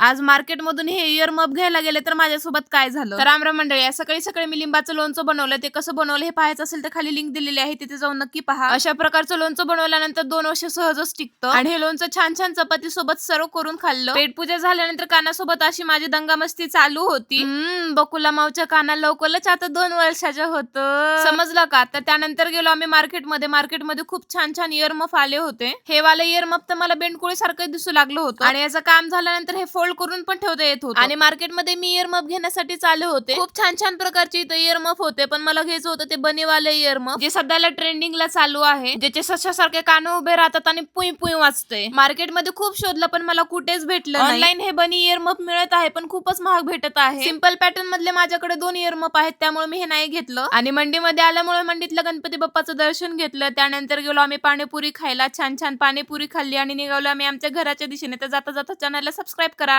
आज मार्केटमधून हे इयर मप घ्यायला गेले तर माझ्यासोबत काय झालं? तर आमरा मंडळी आज सकाळी सकाळी मी लिंबाचं लोणचं बनवलं. ते कसं बनवलं हे पाहायचं असेल तर खाली लिंक दिलेली आहे. तिथे जाऊन नक्की पहा. अशा प्रकारचं लोणचं बनवल्यानंतर दोन वर्ष सहजच टिकतं. आणि हे लोणचं छान छान चपाती सोबत सर्व करून खाल्लं. पेटपूजा झाल्यानंतर कानासोबत अशी माझी दंगामस्ती चालू होती. बकुला मावच्या काना लवकरच आता दोन वर्षाच्या होत. समजलं का? तर त्यानंतर गेलो आम्ही मार्केटमध्ये. मार्केटमध्ये खूप छान छान इयरमफ आले होते. हे वाले इयरमफ तर मला बेंडकुळी सारखं दिसू लागलं होतं. आणि याचं काम झाल्यानंतर हे फोल्ड करून पण ठेवता येत होतं. आणि मार्केटमध्ये मी इयरमफ घेण्यासाठी चालू होते. खूप छान छान प्रकारचे इथं इयरमफ होते पण मला घ्यायचं होतं ते बनीवाले इयरमफ जे सध्याला ट्रेंडिंगला चालू आहे ज्याचे सशासारखे कान उभे राहतात आणि पुई पुई वाजते. मार्केटमध्ये खूप शोधलं पण मला कुठेच भेटलं ऑनलाईन हे बनी इयरमफ मिळत आहे पण खूपच महाग भेटत आहे. सिंपल पॅटर्न मधले माझ्याकडे दोन इयरमफ आहेत त्यामुळे मी हे नाही घेतलं. आणि मंडीमध्ये आल्यामुळे मंडीतल्या गणपती बाप्पाचं दर्शन घेतलं. त्यानंतर गेलो आम्ही पाणीपुरी खायला छान छान पाणीपुरी खाल्ली आणि निघालो आम्ही आमच्या घराच्या दिशेने. तर जाता जाता चॅनलला सबस्क्राईब करा.